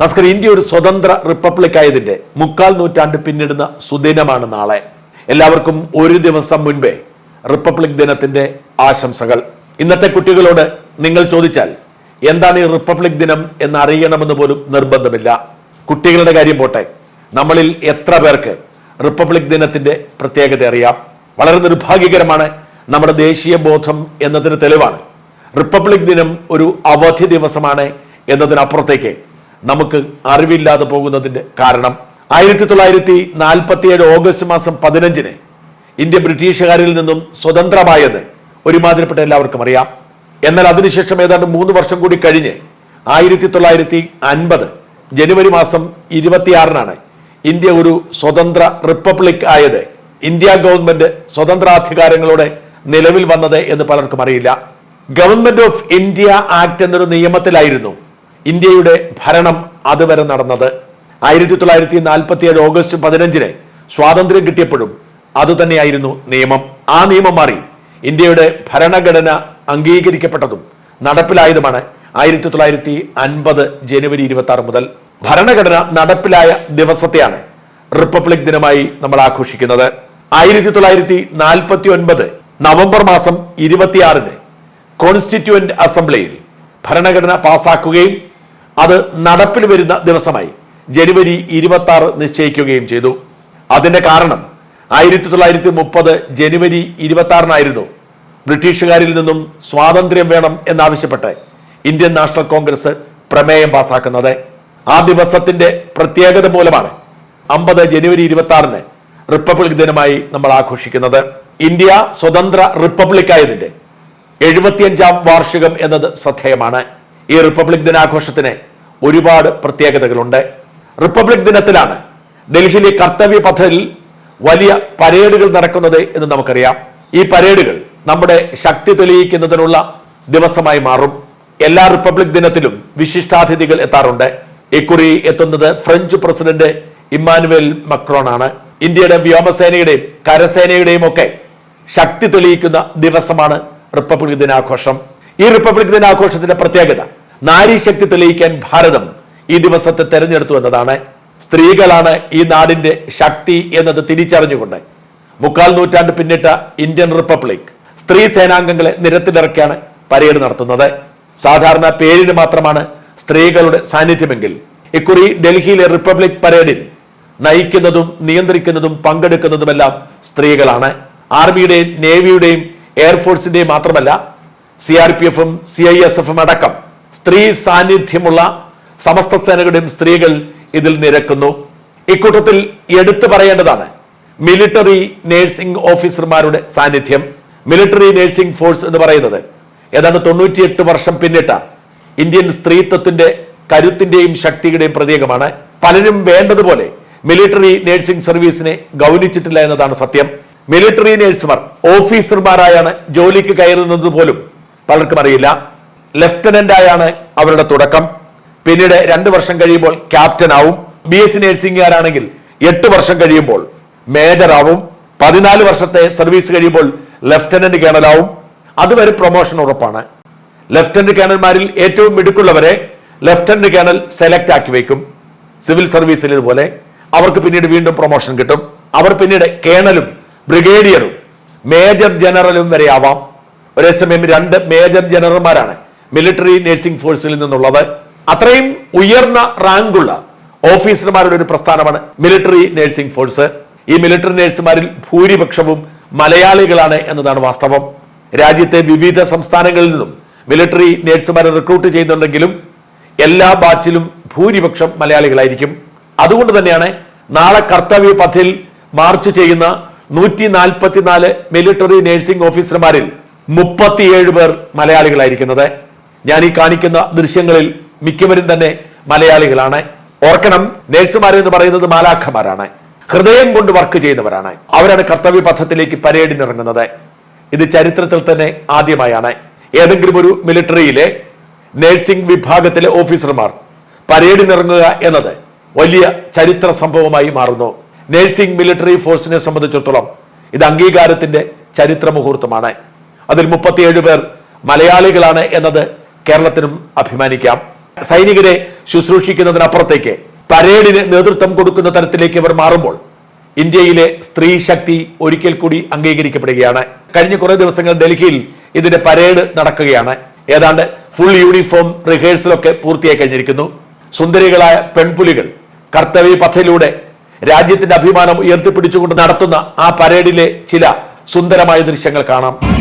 നസ്കർ India ഒരു സ്വതന്ത്ര republic ആയതിന്റെ മുക്കാൽ നൂറ്റാണ്ട് പിന്നിടുന്ന സുദിനമാണ് നാളെ. എല്ലാവർക്കും ഒരു ദിവസം മുൻപേ റിപ്പബ്ലിക് ദിനത്തിന്റെ ആശംസകൾ. ഇന്നത്തെ കുട്ടികളോട് നിങ്ങൾ ചോദിച്ചാൽ എന്താണ് ഈ റിപ്പബ്ലിക് ദിനം എന്ന് അറിയണമെന്ന് പോലും നിർബന്ധമില്ല. കുട്ടികളുടെ കാര്യം പോട്ടെ. നമ്മളിൽ എത്ര പേർക്ക് റിപ്പബ്ലിക് ദിനത്തിന്റെ പ്രത്യേകത അറിയാം? വളരെ നിർഭാഗ്യകരമാണ്. നമ്മുടെ ദേശീയ ബോധം എന്നതിന് തെളിവാണ്. റിപ്പബ്ലിക് ദിനം ഒരു അവധി ദിവസമാണ് എന്നതിനപ്പുറത്തേക്ക് നമുക്ക് അറിവില്ലാതെ പോകുന്നതിന്റെ കാരണം. ആയിരത്തി തൊള്ളായിരത്തി നാൽപ്പത്തിയേഴ് ഓഗസ്റ്റ് മാസം പതിനഞ്ചിന് ഇന്ത്യ ബ്രിട്ടീഷുകാരിൽ നിന്നും സ്വതന്ത്രമായത് ഒരുമാതിരിപ്പെട്ട എല്ലാവർക്കും അറിയാം. എന്നാൽ അതിനുശേഷം ഏതാണ്ട് മൂന്ന് വർഷം കൂടി കഴിഞ്ഞ് ആയിരത്തി തൊള്ളായിരത്തി അൻപത് ജനുവരി മാസം ഇരുപത്തിയാറിനാണ് ഇന്ത്യ ഒരു സ്വതന്ത്ര റിപ്പബ്ലിക് ആയത്. ഇന്ത്യ ഗവൺമെന്റ് സ്വതന്ത്രാധികാരങ്ങളോടെ നിലവിൽ വന്നത് എന്ന് പലർക്കും അറിയില്ല. ഗവൺമെന്റ് ഓഫ് ഇന്ത്യ ആക്ട് എന്നൊരു നിയമത്തിലായിരുന്നു ഇന്ത്യയുടെ ഭരണം അതുവരെ നടന്നത്. ആയിരത്തി തൊള്ളായിരത്തി നാൽപ്പത്തി ഏഴ് ഓഗസ്റ്റ് പതിനഞ്ചിന് സ്വാതന്ത്ര്യം കിട്ടിയപ്പോഴും അതുതന്നെയായിരുന്നു നിയമം. ആ നിയമം മാറി ഇന്ത്യയുടെ ഭരണഘടന അംഗീകരിക്കപ്പെട്ടതും നടപ്പിലായതുമാണ് ആയിരത്തി തൊള്ളായിരത്തി അൻപത് ജനുവരി ഇരുപത്തി ആറ് മുതൽ. ഭരണഘടന നടപ്പിലായ ദിവസത്തെയാണ് റിപ്പബ്ലിക് ദിനമായി നമ്മൾ ആഘോഷിക്കുന്നത്. ആയിരത്തി തൊള്ളായിരത്തി നാൽപ്പത്തി ഒൻപത് നവംബർ മാസം ഇരുപത്തിയാറിന് കോൺസ്റ്റിറ്റ്യൂവന്റ് അസംബ്ലിയിൽ ഭരണഘടന പാസാക്കുകയും അത് നടപ്പിൽ വരുന്ന ദിവസമായി. ജനുവരി ഇരുപത്തി ആറ് നിശ്ചയിക്കുകയും ചെയ്തു. അതിന്റെ കാരണം ആയിരത്തി തൊള്ളായിരത്തി മുപ്പത് ജനുവരി ഇരുപത്തി ആറിനായിരുന്നു ബ്രിട്ടീഷുകാരിൽ നിന്നും സ്വാതന്ത്ര്യം വേണം എന്നാവശ്യപ്പെട്ട് ഇന്ത്യൻ നാഷണൽ കോൺഗ്രസ് പ്രമേയം പാസാക്കുന്നത്. ആ ദിവസത്തിന്റെ പ്രത്യേകത മൂലമാണ് അമ്പത് ജനുവരി ഇരുപത്തി ആറിന് റിപ്പബ്ലിക് ദിനമായി നമ്മൾ ആഘോഷിക്കുന്നത്. ഇന്ത്യ സ്വതന്ത്ര റിപ്പബ്ലിക് ആയതിന്റെ എഴുപത്തിയഞ്ചാം വാർഷികം എന്നത് ശ്രദ്ധേയമാണ്. ഈ റിപ്പബ്ലിക് ദിനാഘോഷത്തിന് ഒരുപാട് പ്രത്യേകതകളുണ്ട്. റിപ്പബ്ലിക് ദിനത്തിലാണ് ഡൽഹിയിലെ കർത്തവ്യ പഥയിൽ വലിയ പരേഡുകൾ നടക്കുന്നത് എന്ന് നമുക്കറിയാം. ഈ പരേഡുകൾ നമ്മുടെ ശക്തി തെളിയിക്കുന്നതിനുള്ള ദിവസമായി മാറും. എല്ലാ റിപ്പബ്ലിക് ദിനത്തിലും വിശിഷ്ടാതിഥികൾ എത്താറുണ്ട്. ഇക്കുറി എത്തുന്നത് ഫ്രഞ്ച് പ്രസിഡന്റ് ഇമ്മാനുവേൽ മക്രോൺ ആണ് ഇന്ത്യയുടെ വ്യോമസേനയുടെയും കരസേനയുടെയും ഒക്കെ ശക്തി തെളിയിക്കുന്ന ദിവസമാണ് റിപ്പബ്ലിക് ദിനാഘോഷം. ഈ റിപ്പബ്ലിക് ദിനാഘോഷത്തിന്റെ പ്രത്യേകത നാരി ശക്തി തെളിയിക്കാൻ ഭാരതം ഈ ദിവസത്തെ തെരഞ്ഞെടുത്തു എന്നതാണ്. സ്ത്രീകളാണ് ഈ നാടിന്റെ ശക്തി എന്നത് തിരിച്ചറിഞ്ഞുകൊണ്ട് മുക്കാൽ നൂറ്റാണ്ട് പിന്നിട്ട ഇന്ത്യൻ റിപ്പബ്ലിക് സ്ത്രീ സേനാംഗങ്ങളെ നിരത്തിലിറക്കിയാണ് പരേഡ് നടത്തുന്നത്. സാധാരണ പേരിന് മാത്രമാണ് സ്ത്രീകളുടെ സാന്നിധ്യമെങ്കിൽ ഇക്കുറി ഡൽഹിയിലെ റിപ്പബ്ലിക് പരേഡിൽ നയിക്കുന്നതും നിയന്ത്രിക്കുന്നതും പങ്കെടുക്കുന്നതുമെല്ലാം സ്ത്രീകളാണ്. ആർമിയുടെയും നേവിയുടെയും എയർഫോഴ്സിന്റെയും മാത്രമല്ല സി ആർ പി എഫും സി ഐ എസ് എഫും അടക്കം സ്ത്രീ സാന്നിധ്യമുള്ള സമസ്ത സേനകളുടെയും സ്ത്രീകൾ ഇതിൽ നിരക്കുന്നു. ഇക്കൂട്ടത്തിൽ എടുത്തു പറയേണ്ടതാണ് മിലിറ്ററി നേഴ്സിംഗ് ഓഫീസർമാരുടെ സാന്നിധ്യം. മിലിറ്ററി നേഴ്സിംഗ് ഫോഴ്സ് എന്ന് പറയുന്നത് ഏതാണ്ട് തൊണ്ണൂറ്റിയെട്ട് വർഷം പിന്നിട്ട ഇന്ത്യൻ സ്ത്രീത്വത്തിന്റെ കരുത്തിന്റെയും ശക്തിയുടെയും പ്രതീകമാണ്. പലരും വേണ്ടതുപോലെ മിലിറ്ററി നേഴ്സിംഗ് സർവീസിനെ ഗൗനിച്ചിട്ടില്ല എന്നതാണ് സത്യം. മിലിറ്ററി നേഴ്സുമാർ ഓഫീസർമാരായാണ് ജോലിക്ക് കയറുന്നത് പോലും പലർക്കും അറിയില്ല. ലെഫ്റ്റനന്റ് ആയാണ് അവരുടെ തുടക്കം. പിന്നീട് രണ്ട് വർഷം കഴിയുമ്പോൾ ക്യാപ്റ്റൻ ആവും. ബി എസ് സി നേഴ്സിംഗുകാരാണെങ്കിൽ എട്ട് വർഷം കഴിയുമ്പോൾ മേജർ ആവും. പതിനാല് വർഷത്തെ സർവീസ് കഴിയുമ്പോൾ ലെഫ്റ്റനന്റ് കേണലാവും അതുവരെ പ്രൊമോഷൻ ഉറപ്പാണ്. ലെഫ്റ്റനന്റ് കേണൽമാരിൽ ഏറ്റവും മിടുക്കുള്ളവരെ ലെഫ്റ്റനന്റ് കേണൽ സെലക്ട് ആക്കി വയ്ക്കും. സിവിൽ സർവീസിൽ ഇതുപോലെ. അവർക്ക് പിന്നീട് വീണ്ടും പ്രൊമോഷൻ കിട്ടും. അവർ പിന്നീട് കേണലും ബ്രിഗേഡിയറും മേജർ ജനറലും വരെ ആവാം. ഒരേ സമയം രണ്ട് മേജർ ജനറൽമാരാണ്. മിലിറ്ററി നഴ്സിംഗ് ഫോഴ്സിൽ നിന്നുള്ളത്. അത്രയും ഉയർന്ന റാങ്കുള്ള ഓഫീസർമാരുടെ ഒരു പ്രസ്ഥാനമാണ് മിലിറ്ററി നഴ്സിംഗ് ഫോഴ്സ് ഈ മിലിറ്ററി നഴ്സുമാരിൽ ഭൂരിപക്ഷവും മലയാളികളാണ് എന്നതാണ് വാസ്തവം. രാജ്യത്തെ വിവിധ സംസ്ഥാനങ്ങളിൽ നിന്നും മിലിറ്ററി നഴ്സുമാരെ റിക്രൂട്ട് ചെയ്യുന്നുണ്ടെങ്കിലും എല്ലാ ബാച്ചിലും ഭൂരിപക്ഷം മലയാളികളായിരിക്കും. അതുകൊണ്ട് തന്നെയാണ് നാളെ കർത്തവ്യ പഥിൽ മാർച്ച് ചെയ്യുന്ന നൂറ്റി നാൽപ്പത്തിനാല് മിലിറ്ററി നഴ്സിംഗ് ഓഫീസർമാരിൽ മുപ്പത്തിയേഴ് പേർ മലയാളികളായിരിക്കുന്നത്. ഞാൻ ഈ കാണിക്കുന്ന ദൃശ്യങ്ങളിൽ മിക്കവരും തന്നെ മലയാളികളാണ്. ഓർക്കണം നേഴ്സുമാർ എന്ന് പറയുന്നത് മാലാഖമാരാണ്. ഹൃദയം കൊണ്ട് വർക്ക് ചെയ്യുന്നവരാണ്. അവരാണ് കർത്തവ്യ പഥത്തിലേക്ക് പരേഡിനിറങ്ങുന്നത് ഇത് ചരിത്രത്തിൽ തന്നെ ആദ്യമായാണ്. ഏതെങ്കിലും ഒരു മിലിറ്ററിയിലെ നേഴ്സിംഗ് വിഭാഗത്തിലെ ഓഫീസർമാർ പരേഡിനിറങ്ങുക എന്നത് വലിയ ചരിത്ര സംഭവമായി മാറുന്നു. നേഴ്സിംഗ് മിലിറ്ററി ഫോഴ്സിനെ സംബന്ധിച്ചിടത്തോളം ഇത് അംഗീകാരത്തിന്റെ ചരിത്ര മുഹൂർത്തമാണ്. അതിൽ മുപ്പത്തിയേഴ് പേർ മലയാളികളാണ് എന്നത് കേരളത്തിനും അഭിമാനിക്കാം. സൈനികരെ ശുശ്രൂഷിക്കുന്നതിനപ്പുറത്തേക്ക് പരേഡിന് നേതൃത്വം കൊടുക്കുന്ന തരത്തിലേക്ക് ഇവർ മാറുമ്പോൾ ഇന്ത്യയിലെ സ്ത്രീ ശക്തി ഒരിക്കൽ കൂടി അംഗീകരിക്കപ്പെടുകയാണ്. കഴിഞ്ഞ കുറേ ദിവസങ്ങൾ ഡൽഹിയിൽ ഇതിന്റെ പരേഡ് നടക്കുകയാണ്. ഏതാണ്ട് ഫുൾ യൂണിഫോം റിഹേഴ്സലൊക്കെ പൂർത്തിയായി കഴിഞ്ഞിരിക്കുന്നു. സുന്ദരികളായ പെൺപുലികൾ കർത്തവ്യ പഥയിലൂടെ രാജ്യത്തിന്റെ അഭിമാനം ഉയർത്തിപ്പിടിച്ചുകൊണ്ട് നടത്തുന്ന ആ പരേഡിലെ ചില സുന്ദരമായ ദൃശ്യങ്ങൾ കാണാം.